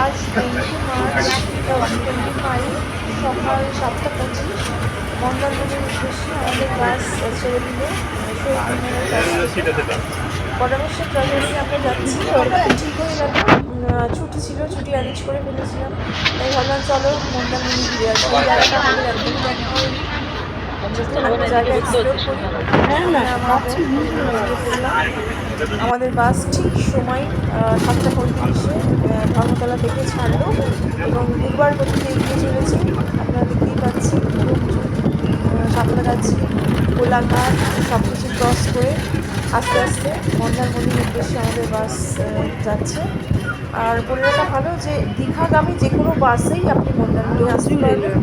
আজ twenty March সকাল সাতটা পঁচিশ, মন্দারমণির উদ্দেশ্যে আমাদের বাস ছেড়ে দিল। পরামর্শ ট্রাভেলে আমরা যাচ্ছি। ঠিক হয়ে গেল ছুটি ছিল, ছুটি অ্যারেঞ্জ করে ফেলেছিলাম। তাই ভাবলাম চলো মন্দারমণি ঘুরে আসি। জায়গাটা আমাদের করি। আমাদের আমাদের বাস ঠিক সময় সাতটা পঁয়ত্রিশে ধর্মতলা থেকে ছাড়লো এবং দুবার গতিতে এগিয়ে চলেছে। আপনারা দেখতেই পাচ্ছি সাঁতরাগাছি কোলাঘাট সব কিছু ক্রস করে আস্তে আস্তে মন্দারমণির উদ্দেশ্যে আমাদের বাস যাচ্ছে। আর বলে রাখা ভালো যে দীঘাগামী যে কোনো বাসেই আপনি মন্দারমণি আসতে পারবেন।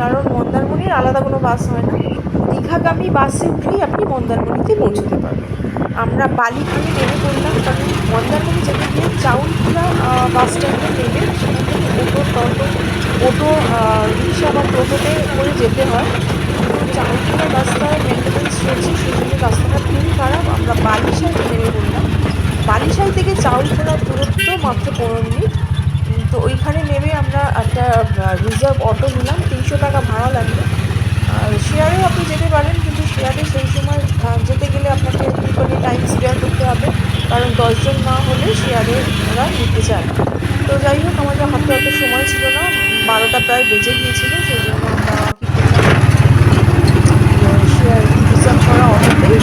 কারণ মন্দারমণির আলাদা কোনো বাস হয় না। দীঘাগামী বাসে উঠলেই আপনি মন্দারমণিতে পৌঁছতে পারবেন। আমরা বালিখালি নেমে পড়লাম কারণ মন্দারমণি যেতে গিয়ে চাউলখোলা বাস স্ট্যান্ডে নেমে অটো, টোটো, অটো রিক্সা বা টোটোতে করে যেতে হয়। চাউলখোলা রাস্তায় মেনটেন্যান্স চলছে, সেই জন্য রাস্তাটা খুবই খারাপ। আমরা বালিশাইতে নেমে পড়লাম। বালিশাই থেকে চাউলখোলার দূরত্ব মাত্র পনেরো মিনিট। তো ওইখানে নেমে আমরা একটা রিজার্ভ অটো নিলাম। তিনশো টাকা ভাড়া লাগবে। শেয়ারেও আপনি যেতে পারেন কিন্তু শেয়ারে সেই সময় আহ, যেতে গেলে আপনাকে একটুখানি টাইম স্পেয়ার করতে হবে কারণ দশজন না হলে শেয়ারে না তো যাই হোক, আমাদের হাতে অত সময় ছিল না। বারোটা প্রায় বেজে গিয়েছিল, সেই জন্য আমরা কী করলাম শেয়ার রিজার্ভ করা অটোতেই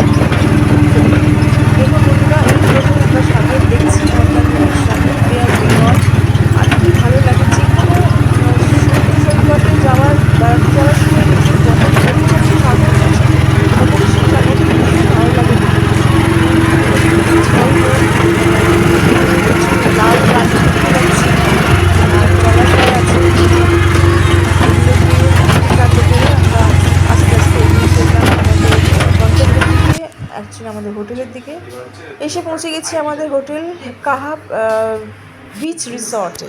দেখুন বন্ধুরা এই প্রথম আমরা সামনে দেখছি মন্দারমণির সামনে পেয়ার বেঙ্গল আর কি ভালো লাগে যে কোনো সৈকতে যাওয়ার বেড়াতে যাওয়ার সময় কিন্তু যখন যখন হচ্ছে সাগর রয়েছে তখন সেই জায়গাটি ভীষণ ভালো লাগে লাল গাছ দেখতে পাচ্ছি আর জলাশয় আছে এগুলো দিয়ে কাছে করে আমরা আস্তে আস্তে এগিয়ে চললাম আমাদের গন্তব্যের দিকে অ্যাকচুয়ালি আমাদের হোটেলের দিকে। এসে পৌঁছে গেছি আমাদের হোটেল কাহাব বিচ রিসর্টে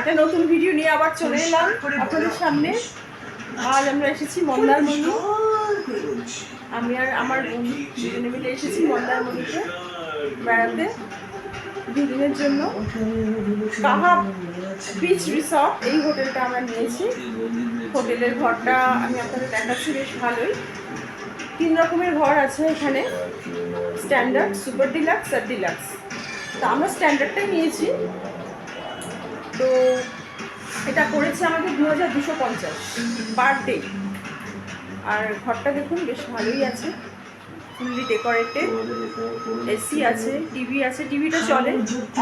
একটা নতুন ভিডিও নিয়ে আবার চলে এলাম আপনাদের সামনে। আজ আমরা এসেছি মন্দারমণি। আমি আর আমার বোন দুজনে মিলে এসেছি মন্দারমণিতে বেড়াতে। দুদিনের জন্য। কাহা বিচ রিসর্ট এই হোটেলটা আমরা নিয়েছি। হোটেলের ঘরটা আমি আপনাদের দেখাচ্ছি, বেশ ভালোই। তিন রকমের ঘর আছে এখানে। স্ট্যান্ডার্ড সুপার ডিলাক্স আর ডিলাক্স তো আমরা স্ট্যান্ডার্ডটাই নিয়েছি। তো এটা পড়েছে আমাদের দু হাজার দুশো পঞ্চাশ পার ডে আর ঘরটা দেখুন, বেশ ভালোই আছে। ফুললি ডেকোরেটেড এসি আছে টিভি আছে টিভিটা চলে।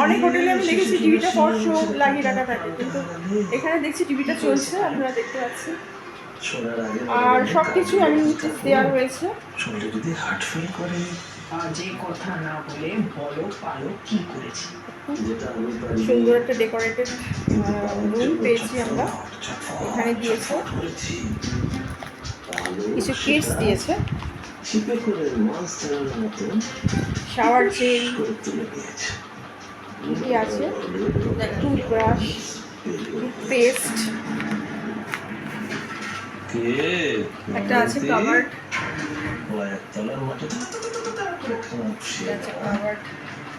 অনেক হোটেলে আমি দেখেছি টিভিটা ফর শো লাগিয়ে রাখা থাকে। কিন্তু এখানে দেখছি টিভিটা চলছে আপনারা দেখতে পাচ্ছেন। আর সব কিছু আমি দেওয়া রয়েছে। শরীরে যদি হার্ট ফেল করে আজে কথা না বলে বলো পালো কি করেছি? যেটা সুন্দর একটা ডেকোরেটেড রুম পেয়েছি আমরা। এখানে দিয়েছে। কিছু কিটস দিয়েছে। শাওয়ার জেল কি আছে টুথব্রাশ পেস্ট একটা আছে কাভার্ড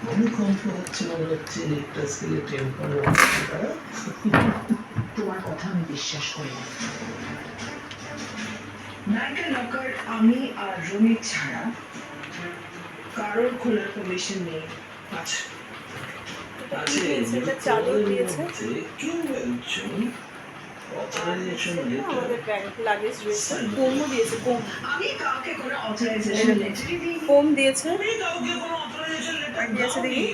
মনে তোমার কথা আমি বিশ্বাস করি না নায়িকা লকার আমি আর রুমির ছাড়া কারোর খোলার পারমিশন নেই। দিয়েছে, একটা দিয়েছে। কেউ একজন অথরাইজেশন লেটার আমাদের ব্যাগ লাগেজ রয়েছে। কোমও দিয়েছে লেটার কোম দিয়েছে। দেখি।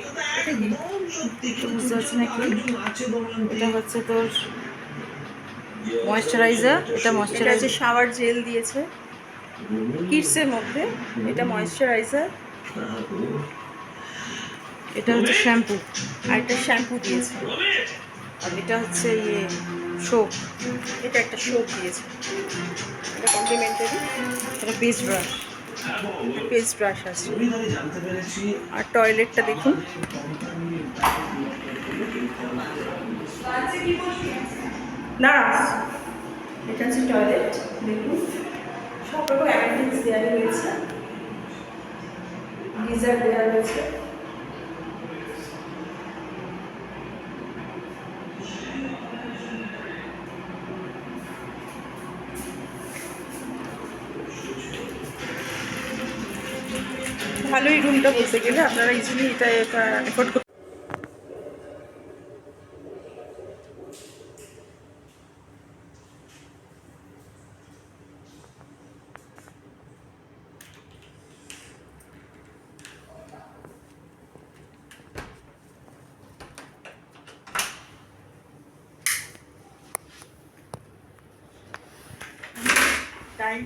এটা হচ্ছে তোর ময়শ্চারাইজার এটা ময়শ্চারাইজার। শাওয়ার জেল দিয়েছে কিডসের মধ্যে এটা ময়শ্চারাইজার। এটা হচ্ছে শ্যাম্পু। আর এটা শ্যাম্পু দিয়েছে। আর এটা হচ্ছে ইয়ে সোপ এটা একটা সোপ দিয়েছে। এটা কমপ্লিমেন্টারি এটা পেস্ট ব্রাশ পেস্ট ব্রাশ আছে। আর টয়লেটটা দেখুন। না এটা হচ্ছে টয়লেট দেখুন। সব রকম অ্যামেন্টিস দেওয়া রয়েছে। গিজার দেওয়া রয়েছে। ভালোই রুমটা বলতে গেলে আপনারা ইজিলি এটা এফোর্ড করতে টাইম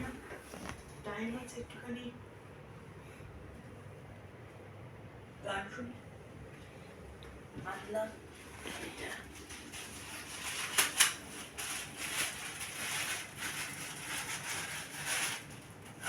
টাইম আছে একটুখানি গান শুনি আনলাম আগেও শোনালাম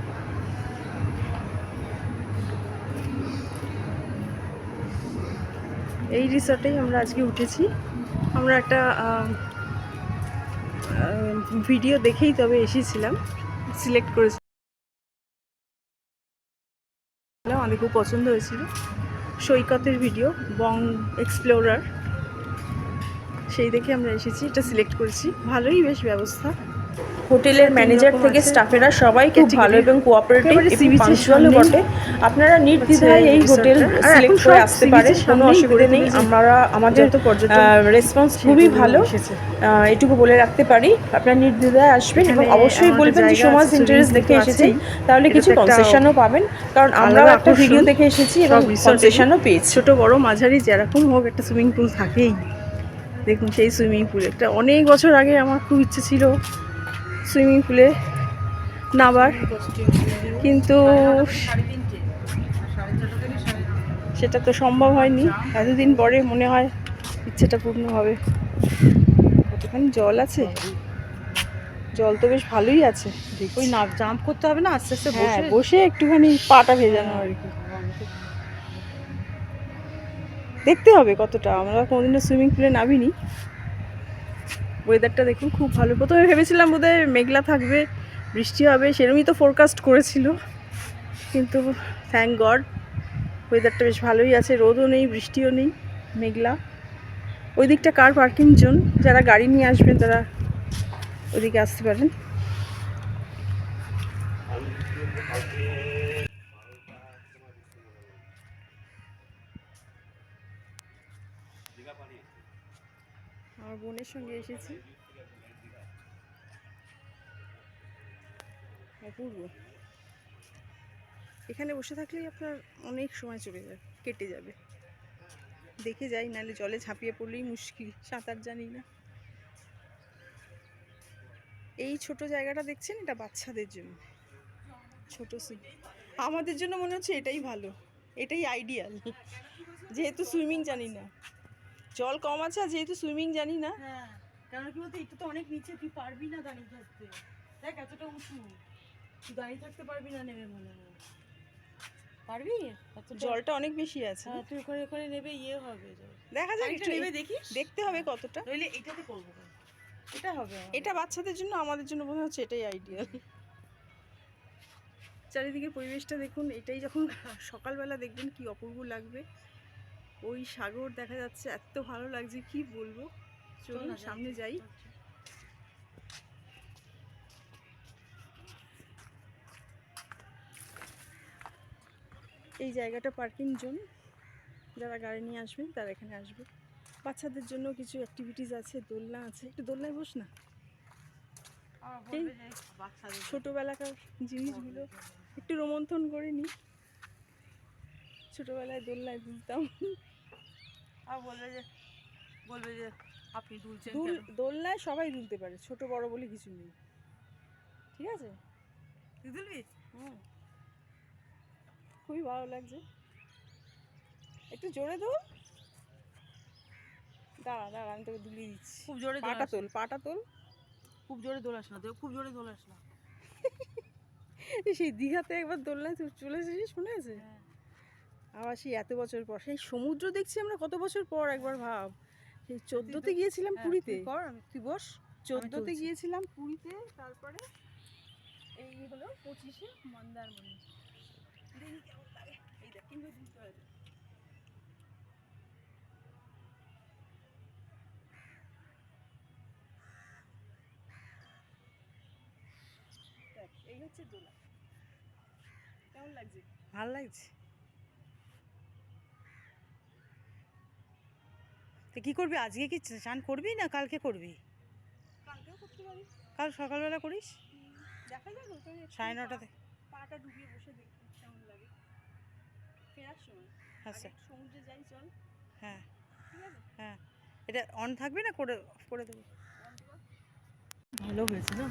এই রিসর্টেই আমরা আজকে উঠেছি। আমরা একটা ভিডিও দেখেই তবে এসেছিলাম। সিলেক্ট করেছি। আমাদের খুব পছন্দ হয়েছিল। সৈকতের ভিডিও, বং এক্সপ্লোরার। সেই দেখে আমরা এসেছি, এটা সিলেক্ট করেছি। ভালোই বেশ ব্যবস্থা। হোটেলের ম্যানেজার থেকে স্টাফেরা সবাই খুব ভালো এবং কোঅপারেটিভ এবং পাঞ্চুয়ালও বটে। আপনারা নির্দ্বিধায় এই হোটেল সিলেক্ট করে আসতে পারেন কোনো অসুবিধা নেই। আমরা আমাদের তো রেসপন্স খুবই ভালো। এটুকু বলে রাখতে পারি আপনারা নির্দ্বিধায় আসবেন এবং অবশ্যই বলবেন যে সমাজ ইন্টারেস্ট দেখে আছেই। তাহলে কিছু কনসেশনও পাবেন। কারণ আমরাও একটা ভিডিও দেখে এসেছি এবং কনসেশনও পেয়েছি। ছোট বড় মাঝারি যেরকম হোক একটা সুইমিং পুল থাকেই। দেখুন সেই সুইমিং পুল। একটা অনেক বছর আগে আমার খুব ইচ্ছে ছিল সুইমিং পুলে নাবার কিন্তু সেটা তো সম্ভব হয়নি। এতদিন পরে মনে হয় ইচ্ছেটা পূর্ণ হবে। কতখানি জল আছে? জল তো বেশ ভালোই আছে। ওই না জাম্প করতে হবে না? আস্তে আস্তে হ্যাঁ বসে? বসে একটুখানি পাটা ভেজানো আর কি। দেখতে হবে কতটা। আমরা কোনোদিনও সুইমিং পুলে নামিনি। ওয়েদারটা দেখুন, খুব ভালো। প্রথমে ভেবেছিলাম বোধহয় মেঘলা থাকবে, বৃষ্টি হবে, সেরমই তো ফোরকাস্ট করেছিল। কিন্তু থ্যাংক গড ওয়েদারটা বেশ ভালোই আছে, রোদও নেই, বৃষ্টিও নেই, মেঘলা। ওই দিকটা কার পার্কিং জোন যারা গাড়ি নিয়ে আসবেন, তারা ওদিকে আসতে পারেন। আমার বোনের সঙ্গে এসেছি। অপূর্ব। এখানে বসে থাকলেই আপনার অনেক সময় চলে যাবে কেটে যাবে। দেখে যাই, নাহলে জলে ঝাঁপিয়ে পড়লেই মুশকিল, সাঁতার জানি না। এই ছোট জায়গাটা দেখছেন? এটা বাচ্চাদের জন্য। ছোট সি- আমাদের জন্য মনে হচ্ছে এটাই ভালো, এটাই আইডিয়াল যেহেতু সুইমিং জানি না। জল কম আছে আর যেহেতু সুইমিং জানি না। হ্যাঁ কেন কি বলতো এটা তো অনেক নিচে তুই পারবি না দাঁড়িয়ে থাকতে দেখ এতটা উঁচু। তুই দাঁড়িয়ে থাকতে পারবি না নেমে মনে হয়। পারবি? জলটা অনেক বেশি আছে। হ্যাঁ তুই ওখানে ওখানে নেবে ইয়ে হবে দেখা যাক একটু নেবে দেখিস? দেখতে হবে কতটা। নইলে এটাতে করব এটা হবে এটা বাচ্চাদের জন্য আমাদের জন্য মনে হচ্ছে এটাই আইডিয়াল চারিদিকে পরিবেশটা দেখুন এটাই যখন সকালবেলা দেখবেন কি অপূর্ব লাগবে। ওই সাগর দেখা যাচ্ছে এত ভালো লাগছে কি বলব? চল চলুন না, সামনে যাই। এই জায়গাটা পার্কিং জোন। যারা গাড়ি নিয়ে আসবেন তারা এখানে আসবে। বাচ্চাদের জন্য কিছু অ্যাক্টিভিটিস আছে দোলনা আছে। একটু দোলনায় বস না? ছোটোবেলাকার জিনিসগুলো একটু রোমন্থন করে নি। ছোটোবেলায় দোলনায় দুলতাম আর বলবে যে বলবে যে আপনি দুলছেন দুল দোলনায় সবাই দুলতে পারে ছোট বড় বলে কিছু নেই। ঠিক আছে? তুই দুলবি? হুম। খুবই ভালো লাগছে। একটু জোরে দোল? দাঁড়া দাঁড়া আমি তোকে দুলিয়ে দিচ্ছি। খুব জোরে পাটা তোল পাটা তোল। খুব জোরে দোলাস না দেখ খুব জোরে দোলাস না। সেই দীঘাতে একবার দোলনায় তুই চলে এসেছিস মনে আছে? হ্যাঁ। আবার সেই এত বছর পর। সেই সমুদ্র দেখছি আমরা কত বছর পর একবার ভাব। সেই চোদ্দোতে গিয়েছিলাম হ্যাঁ, পুরীতে। কর তুই বস। চোদ্দোতে গিয়েছিলাম পুরীতে তারপরে এই হলো পঁচিশে মন্দারমণি। এই দেখ কিন্তু হচ্ছে দোলা। কেমন লাগছে? ভালো লাগছে। তো কি করবি? আজকে কি চান করবি না কালকে করবি? কাল সকালবেলা করিস? সাড়ে নটাতে পাটা ডুবিয়ে বসে দেখি কেমন লাগে। ফেরার সময়। আচ্ছা। সমুদ্রে যাই চল। হ্যাঁ। হ্যাঁ। এটা অন থাকবে না করে করে দেবো? ভালো হয়েছে না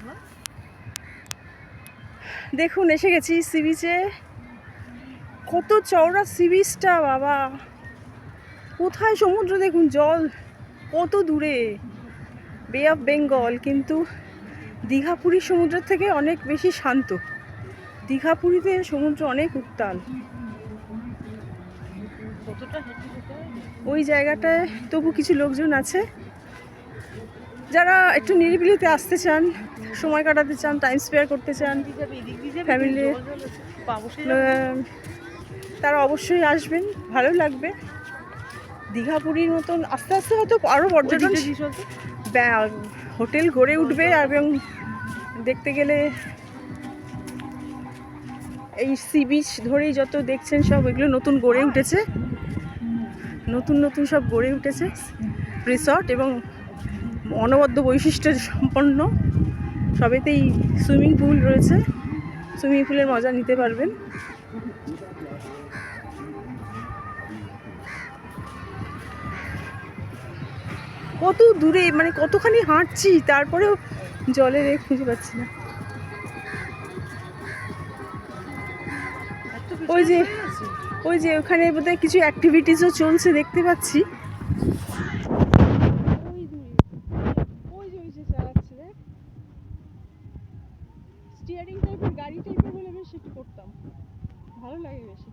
দেখুন এসে গেছি সি বিচে। কত চওড়া সি বিচটা বাবা। কোথায় সমুদ্র দেখুন জল কত দূরে। বে অফ বেঙ্গল কিন্তু দীঘাপুরীর সমুদ্রের থেকে অনেক বেশি শান্ত। দীঘাপুরীতে সমুদ্র অনেক উত্তাল। ওই জায়গাটায় তবু কিছু লোকজন আছে। যারা একটু নিরিবিলিতে আসতে চান সময় কাটাতে চান টাইম স্পেয়ার করতে চান আহ, তারা অবশ্যই আসবেন ভালো লাগবে। দীঘাপুরীর মতন আস্তে আস্তে হয়তো আরও পর্যটন হোটেল গড়ে উঠবে এবং দেখতে গেলে এই সি বিচ ধরেই যত দেখছেন সব এগুলো নতুন গড়ে উঠেছে। নতুন নতুন সব গড়ে উঠেছে। রিসর্ট এবং অনবদ্য বৈশিষ্ট্য সম্পন্ন। সবেতেই সুইমিং পুল রয়েছে। সুইমিং পুলের মজা নিতে পারবেন। কত দূরে মানে কতখানি হাঁটছি তারপরেও জলের এ খুঁজে পাচ্ছি না ওই যে-? ওই যে ওখানে বোধহয় কিছু অ্যাক্টিভিটিসও চলছে দেখতে পাচ্ছি ওই দূরে ওই যে ওই যে চালাচ্ছে দেখ স্টিয়ারিং টাইপের গাড়ি টাইপের হলে বেশ একটু করতাম ভালো লাগে বেশি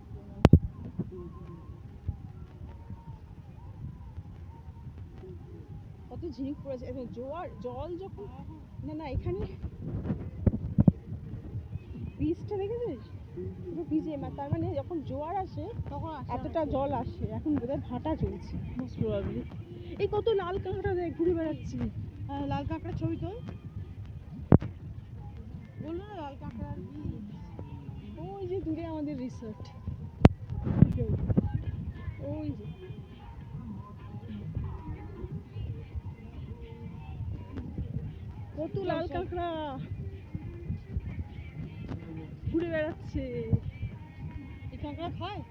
কত ঝিনুক পড়েছে এখন জোয়ার জল যখন না না এখানে বীজটা দেখেছিস? পুরো ভিজে মা- তার মানে যখন জোয়ার আসে তখন এতটা জল আসে। এখন বোধহয় ভাটা চলছে। মোস্ট প্রবাবলি এই কত লাল কাঁকড়া দেখ ঘুরে বেড়াচ্ছি। হ্যাঁ, লাল কাঁকড়ার ছবি তো বলল না লাল কাঁকড়ার ওই যে দূরে আমাদের রিসর্ট ওই যে। কত লাল কাঁকড়া। ঘুরে বেড়াচ্ছে। এই কাঁকড়া খায়?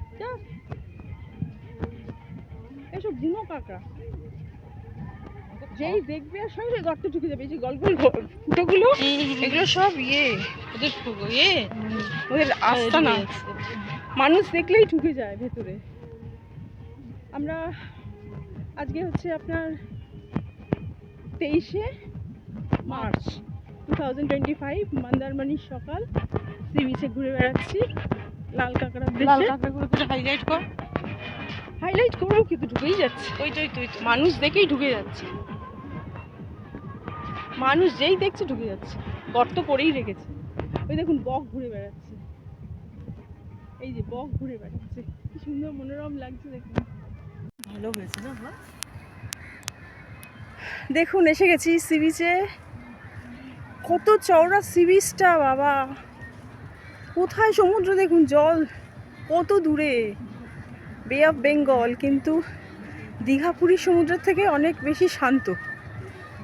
এসব বুনো কাঁকড়া। যেই দেখবে আর সঙ্গে গর্ত ঢুকে যাবে এই যে গল্প ফুটোগুলো এগুলো সব ইয়ে। ওদের ইয়ে? ওদের আস্থা না। মানুষ দেখলেই ঢুকে যায় ভেতরে। আমরা আজকে হচ্ছে আপনার তেইশে March two thousand twenty five সকাল। সি বিচে ঘুরে বেড়াচ্ছি লাল কাঁকড়ার লাল কাঁকড়াগুলো তো হাইলাইট কর। হাইলাইট করব কিন্তু ঢুকেই যাচ্ছে। ওই তো ওই তো ওই তো। মানুষ দেখেই ঢুকে যাচ্ছে। মানুষ যেই দেখছে ঢুকে যাচ্ছে। গর্ত করেই রেখেছে। ওই দেখুন বক ঘুরে বেড়াচ্ছে। এই যে বক ঘুরে বেড়াচ্ছে। কি সুন্দর মনোরম লাগছে দেখুন। ভালো হয়েছে না দেখুন এসে গেছি সি বিচে কত চওড়া সি বিচটা বাবা। কোথায় সমুদ্র দেখুন জল। কত দূরে। বে অফ বেঙ্গল কিন্তু দীঘাপুরীর সমুদ্রের থেকে অনেক বেশি শান্ত।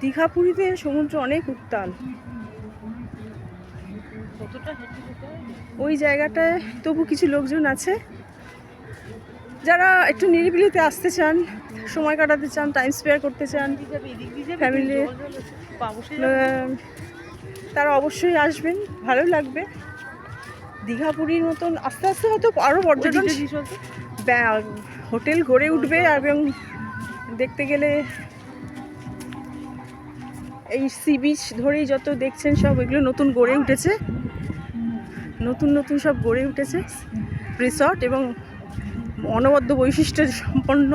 দীঘাপুরীতে সমুদ্র অনেক উত্তাল। ওই জায়গাটায় তবু কিছু লোকজন আছে। যারা একটু নিরিবিলিতে আসতে চান সময় কাটাতে চান টাইম স্পেয়ার করতে চান এদিক তারা অবশ্যই আসবেন ভালো লাগবে। দীঘা পুরীর মতন আস্তে আস্তে হয়তো আরও পর্যটন হোটেল গড়ে উঠবে এবং দেখতে গেলে এই সি বিচ ধরেই যত দেখছেন সব এগুলো নতুন গড়ে উঠেছে। নতুন নতুন সব গড়ে উঠেছে। রিসর্ট এবং অনবদ্য বৈশিষ্ট্য সম্পন্ন।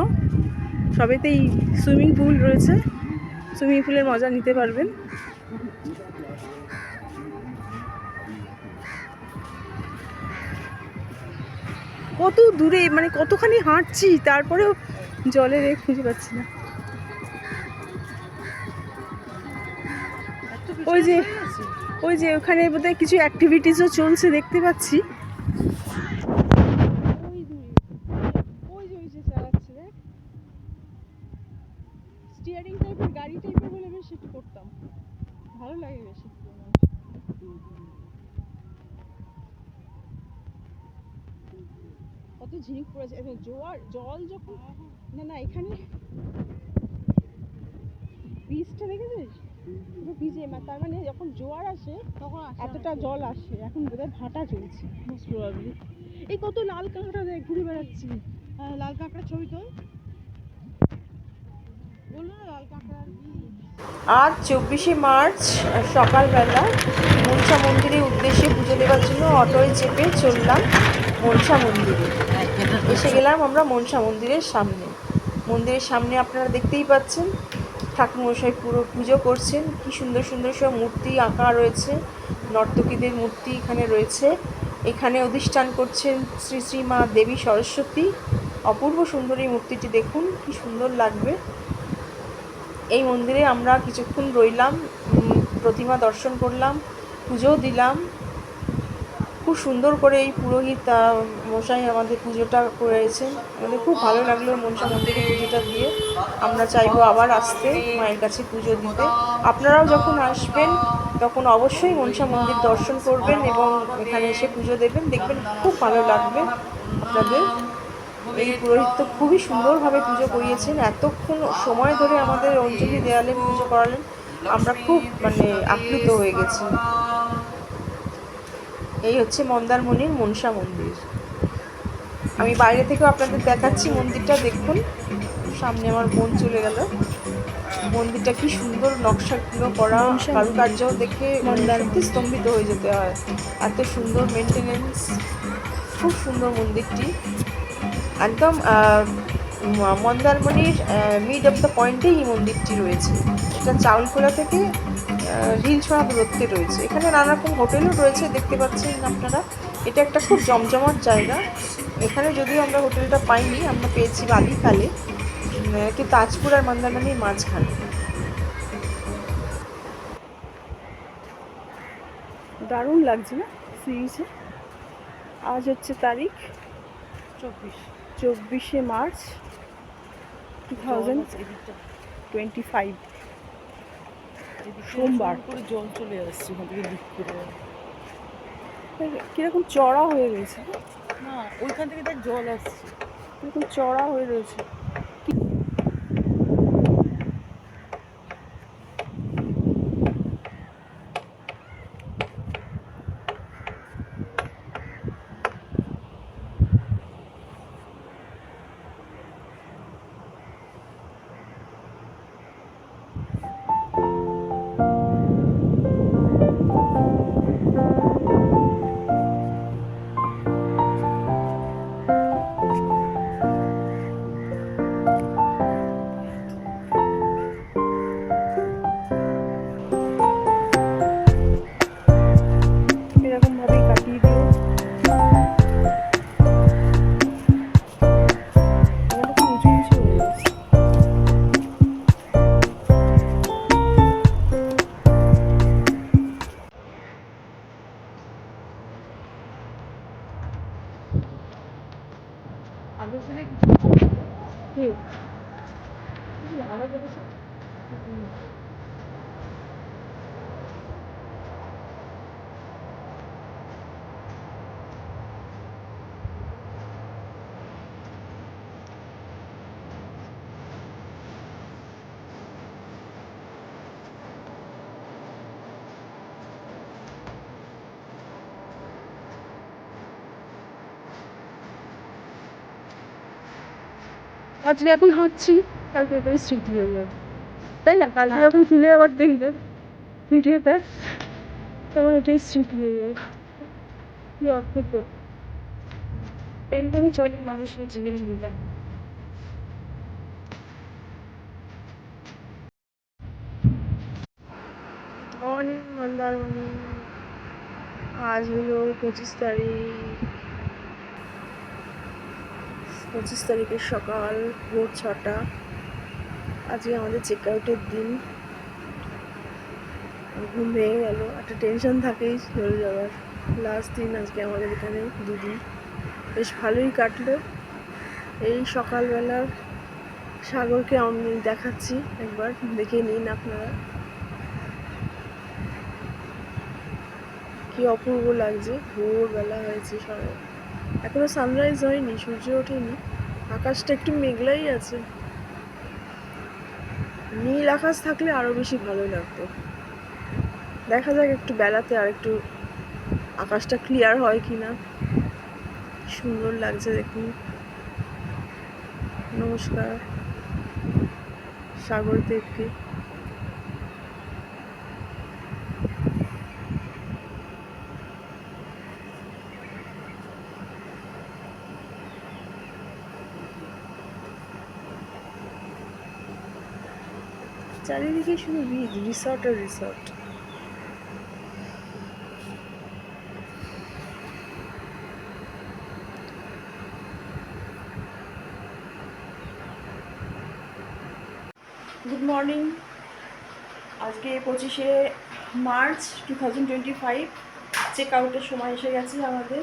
সবেতেই সুইমিং পুল রয়েছে। সুইমিং পুলের মজা নিতে পারবেন। কত দূরে মানে কতখানি হাঁটছি তারপরেও জলের এ খুঁজে পাচ্ছি না। ওই যে? ওই যে ওখানে বোধহয় কিছু অ্যাক্টিভিটিসও চলছে দেখতে পাচ্ছি। ওই যে ওই যে চালাচ্ছে দেখ। স্টিয়ারিং টাইপের গাড়ি টাইপের হলে বেশ একটু করতাম। ভালো লাগে বেশি কত ঝিনুক পড়েছে। এখন জোয়ার জল যখন না না এখানে বীজটা দেখেছিস? পুরো ভিজে তার মানে যখন জোয়ার আসে তখন এতটা জল আসে। এখন বোধহয় ভাটা চলছে। মোস্ট প্রবাবলি এই কত লাল কাঁকড়া দেখ ঘুরে বেড়াচ্ছি। হ্যাঁ লাল কাঁকড়ার ছবি তো বলল লাল কাঁকড়ার আজ চব্বিশে মার্চ সকালবেলা মনসা মন্দিরের উদ্দেশ্যে পুজো দেওয়ার জন্য অটোয় চেপে চললাম মনসা মন্দিরে। এসে গেলাম আমরা মনসা মন্দিরের সামনে। মন্দিরের সামনে আপনারা দেখতেই পাচ্ছেন, ঠাকুরমশাই পুরো পুজো করছেন। কি সুন্দর সুন্দর সব মূর্তি আঁকা রয়েছে, নর্তকীদের মূর্তি এখানে রয়েছে। এখানে অধিষ্ঠান করছেন শ্রী শ্রী মা দেবী সরস্বতী। অপূর্ব সুন্দর এই মূর্তিটি দেখুন, কি সুন্দর লাগবে। এই মন্দিরে আমরা কিছুক্ষণ রইলাম প্রতিমা দর্শন করলাম পুজো দিলাম। খুব সুন্দর করে এই পুরোহিত মশাই আমাদের পুজোটা করেছেন আমাদের খুব ভালো লাগল মনসা মন্দিরে পুজোটা দিয়ে। আমরা চাইব আবার আসতে মায়ের কাছে পুজো দিতে। আপনারাও যখন আসবেন, তখন অবশ্যই মনসা মন্দির দর্শন করবেন এবং এখানে এসে পুজো দেবেন। দেখবেন খুব ভালো লাগবে আপনাদের। এই পুরোহিত তো খুবই সুন্দরভাবে পুজো করিয়েছেন। এতক্ষণ সময় ধরে আমাদের অঞ্জলি দেয়ালে পুজো করালেন। আমরা খুব মানে আপ্লুত হয়ে গেছি। এই হচ্ছে মন্দারমণির মনসা মন্দির। আমি বাইরে থেকেও আপনাদের দেখাচ্ছি মন্দিরটা দেখুন। সামনে আমার বোন চলে গেল। মন্দিরটা কি সুন্দর নকশাগুলো করা কারুকার্য দেখে মন্দার স্তম্ভিত হয়ে যেতে হয়। এত সুন্দর মেনটেনেন্স খুব সুন্দর মন্দিরটি। একদম মন্দারমণির মিড অফ দ্য পয়েন্টেই এই মন্দিরটি রয়েছে। এটা চাউলখোলা থেকে রিলছড়া দূরত্বে রয়েছে। এখানে নানা রকম হোটেলও রয়েছে দেখতে পাচ্ছেন আপনারা। এটা একটা খুব জমজমাট জায়গা। এখানে যদিও আমরা হোটেলটা পাইনি আমরা পেয়েছি বালিখালে উম, একটু তাজপুর আর মন্দারমণির মাঝখানে। দারুণ লাগছে না সি বিচে আজ হচ্ছে তারিখ? চব্বিশ। চব্বিশে March two thousand twenty five সোমবার। করে জল চলে আসছে ওখান থেকে দিক করে কীরকম চড়া হয়ে রয়েছে? না ওইখান থেকে দেখ জল আসছে। কীরকম চড়া হয়ে রয়েছে? আজকে এখন হাঁটছি কালকে এটাই স্মৃতি হয়ে যাবে তাই না? কালকে যখন ফিরে আবার দেখবে ভিডিওতে তেমন এটাই স্মৃতি হয়ে যায় কি অদ্ভুত। এরকমই চলে মানুষের মর্নিং মন্দারমণি। আজ হলো পঁচিশ তারিখ। পঁচিশ তারিখের সকাল ভোর ছটা। আজকে আমাদের চেক আউটের দিন। ঘুম ভেঙে গেল। একটা টেনশন থাকেই চলে যাওয়ার। লাস্ট দিন আজকে আমাদের এখানে দুদিন। বেশ ভালোই কাটলো। এই সকালবেলার সাগরকে আমি দেখাচ্ছি একবার। দেখে নিন আপনারা। কি অপূর্ব লাগছে। ভোরবেলা হয়েছে সবাই এখনও সানরাইজ হয়নি, সূর্য ওঠেনি, আকাশটা একটু মেঘলাই আছে। নীল আকাশ থাকলে আরও বেশি ভালো লাগতো। দেখা যাক একটু বেলাতে আর একটু আকাশটা ক্লিয়ার হয় কি না সুন্দর লাগছে দেখুন। নমস্কার। সাগর দেবকে চারিদিকে শুধু বিচ রিসর্ট আর রিসর্ট গুড মর্নিং আজকে পঁচিশে March two thousand twenty five check আউটের সময় এসে গেছে আমাদের।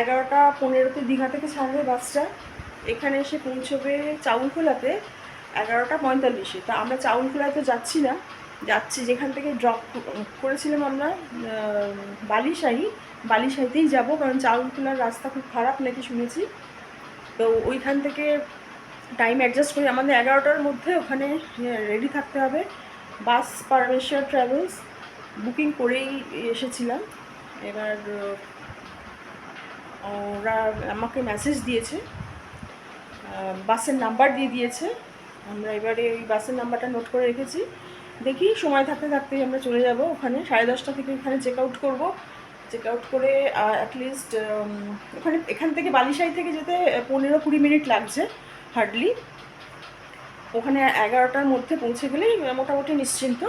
এগারোটা পনেরোতে দীঘা থেকে ছাড়বে বাসটা। এখানে এসে পৌঁছবে চাউলখোলাতে। এগারোটা পঁয়তাল্লিশে। তা আমরা চাউলখোলাতে যাচ্ছি না। যাচ্ছি যেখান থেকে ড্রপ করেছিলাম আমরা বালিশাহি। বালিশাহিতেই যাব, কারণ চাউলখোলার রাস্তা খুব খারাপ নাকি শুনেছি। তো ওইখান থেকে টাইম অ্যাডজাস্ট করে আমাদের এগারোটার মধ্যে ওখানে রেডি থাকতে হবে। বাস পারমেশ্বর ট্রাভেলস বুকিং করেই এসেছিলাম। এবার ওরা আমাকে মেসেজ দিয়েছে। বাসের নাম্বার দিয়ে দিয়েছে। আমরা এবারে ওই বাসের নাম্বারটা নোট করে রেখেছি। দেখি সময় থাকতে থাকতেই আমরা চলে যাব ওখানে। সাড়ে দশটা থেকে এখানে চেক আউট করব। চেক আউট করে অ্যাটলিস্ট ওখানে এখান থেকে বালিশাই থেকে যেতে পনেরো কুড়ি মিনিট লাগছে হার্ডলি ওখানে এগারোটার মধ্যে পৌঁছে গেলেই মোটামুটি নিশ্চিন্ত।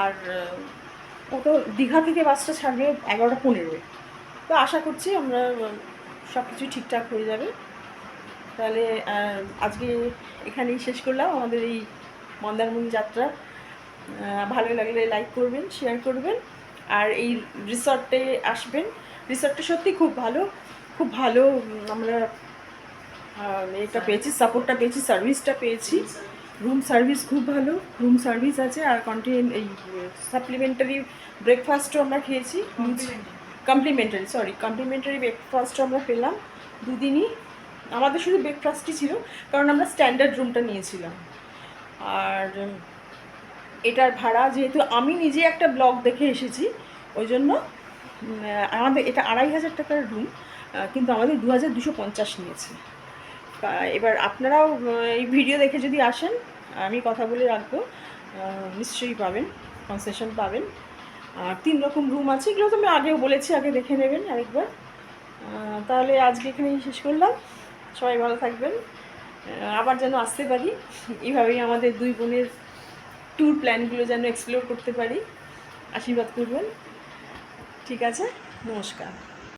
আর আহ, ও তো দীঘা থেকে বাসটা ছাড়বে এগারোটা পনেরোয়। তো আশা করছি আমরা সব কিছু ঠিকঠাক হয়ে যাবে। তাহলে আজকে এখানেই শেষ করলাম। আমাদের এই মন্দারমণি যাত্রা ভালো লাগলে লাইক করবেন শেয়ার করবেন আর এই রিসর্টে আসবেন। রিসর্টটা সত্যি খুব ভালো খুব ভালো আমরা এটা পেয়েছি সাপোর্টটা পেয়েছি সার্ভিসটা পেয়েছি। রুম সার্ভিস খুব ভালো রুম সার্ভিস আছে আর কন্টিন এই সাপ্লিমেন্টারি ব্রেকফাস্টও আমরা খেয়েছি। কমপ্লিমেন্টারি সরি কমপ্লিমেন্টারি ব্রেকফাস্টও আমরা পেলাম দুদিনই। আমাদের শুধু ব্রেকফাস্টই ছিল, কারণ আমরা স্ট্যান্ডার্ড রুমটা নিয়েছিলাম। আর এটার ভাড়া যেহেতু আমি নিজে একটা ব্লগ দেখে এসেছি, ওই জন্য আমাদের এটা আড়াই হাজার টাকার রুম কিন্তু আমাদের দু হাজার দুশো পঞ্চাশ নিয়েছে। এবার আপনারাও এই ভিডিও দেখে যদি আসেন, আমি কথা বলে রাখব নিশ্চয়ই পাবেন কনসেশন পাবেন। আর তিন রকম রুম আছে, এগুলো তো আমি আগেও বলেছি, আগে দেখে নেবেন আরেকবার। তাহলে আজকে এখানেই শেষ করলাম। সবাই ভালো থাকবেন। আবার যেন আসতে পারি, এইভাবেই আমাদের দুই বোনের ট্যুর প্ল্যানগুলো যেন এক্সপ্লোর করতে পারি। আশীর্বাদ করবেন। ঠিক আছে, নমস্কার।